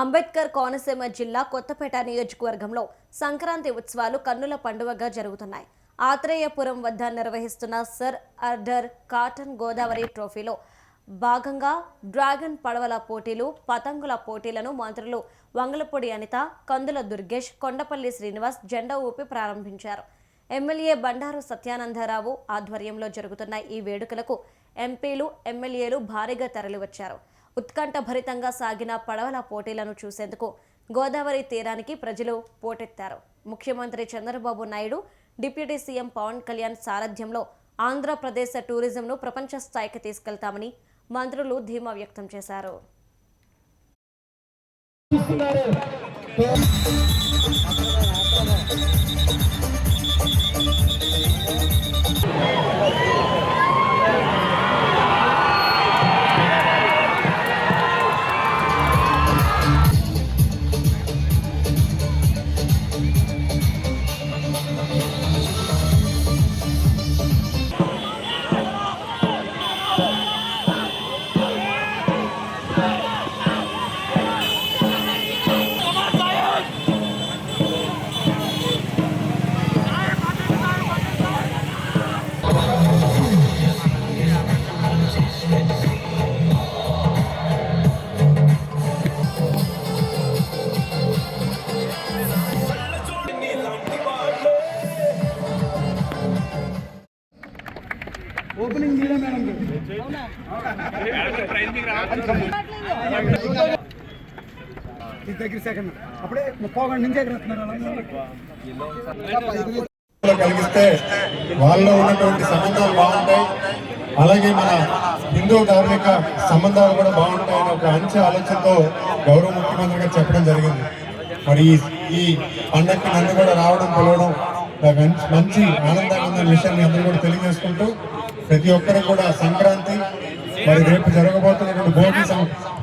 అంబేద్కర్ కోనసీమ జిల్లా కొత్తపేట నియోజకవర్గంలో సంక్రాంతి ఉత్సవాలు కన్నుల పండుగగా జరుగుతున్నాయి. ఆత్రేయపురం వద్ద నిర్వహిస్తున్న సర్ అర్డర్ కాటన్ గోదావరి ట్రోఫీలో భాగంగా డ్రాగన్ పడవల పోటీలు పతంగుల పోటీలను మంత్రులు వంగలపూడి అనిత కందుల దుర్గేష్ కొండపల్లి శ్రీనివాస్ జెండా ఊపి ప్రారంభించారు. ఎమ్మెల్యే బండారు సత్యానందరావు ఆధ్వర్యంలో జరుగుతున్న ఈ వేడుకలకు ఎంపీలు ఎమ్మెల్యేలు భారీగా తరలివచ్చారు. ఉత్కంఠభరితంగా సాగిన పడవల పోటీలను చూసేందుకు గోదావరి తీరానికి ప్రజలు పోటెత్తారు. ముఖ్యమంత్రి చంద్రబాబు నాయుడు డిప్యూటీ సీఎం పవన్ కళ్యాణ్ సారథ్యంలో ఆంధ్రప్రదేశ్ టూరిజంను ప్రపంచ స్థాయికి తీసుకెళ్తామని మంత్రులు ధీమా వ్యక్తం చేశారు. ఓపెనింగ్ మీరే మేడం. దగ్గర సెకండ్ అప్పుడే ముప్పై గంట నుంచి ఎగరేస్తున్నారు కలిగిస్తే వాళ్ళలో ఉన్నటువంటి సంబంధాలు బాగుంటాయి. అలాగే మన హిందూ ధార్మిక సంబంధాలు కూడా బాగుంటాయని ఒక మంచి ఆలోచనతో గౌరవ ముఖ్యమంత్రి గారు చెప్పడం జరిగింది. మరి ఈ ఈ పండగకి నన్ను కూడా రావడం పిలవడం మంచి- మంచి ఆనందంగా ఉన్న విషయాన్ని అందరూ కూడా తెలియజేసుకుంటూ ప్రతి ఒక్కరూ కూడా సంక్రాంతి మరి రేపు జరగబోతున్నటువంటి భోగి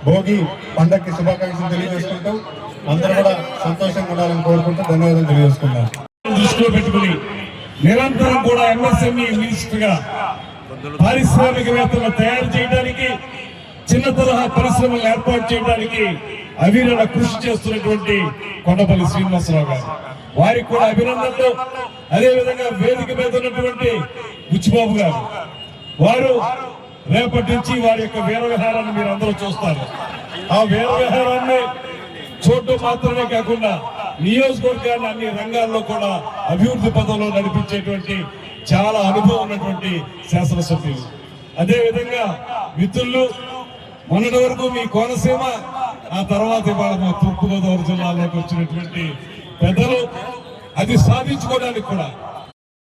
భోగి పండగకి శుభాకాంక్షలు తెలియజేసుకుంటూ అందరూ కూడా సంతోషంగా ఉండాలని కోరుకుంటూ ధన్యవాదాలు తెలియజేసుకున్నాం దృష్టిలో పెట్టుకుని నిరంతరం కూడా ఎంఎస్ఎంఈ మినిస్టర్గా పారిశ్రామికవేత్తలు తయారు చేయడానికి చిన్న తరహా పరిశ్రమలు ఏర్పాటు చేయడానికి అవిరళ కృషి చేస్తున్నటువంటి కొండపల్లి శ్రీనివాసరావు గారు. వారికి కూడా అభినందనలు. అదేవిధంగా వేదిక మీద ఉన్నటువంటి బుచ్చిబాబు గారు వారు రేపటి నుంచి వారి యొక్క వీర విహారాన్ని మీరు అందరూ చూస్తారు. ఆ వీర విహారాన్ని చూడటం మాత్రమే కాకుండా నియోజకవర్గాన్ని అన్ని రంగాల్లో కూడా అభివృద్ధి పదంలో నడిపించేటువంటి చాలా అనుభవం ఉన్నటువంటి శాసనసభ్యులు. అదేవిధంగా మిత్రులు మొన్నటి వరకు మీ కోనసీమ ఆ తర్వాత ఇవాళ మా తూర్పుగోదావరి జిల్లాలోకి వచ్చినటువంటి పెద్దలు అది సాధించుకోవడానికి కూడా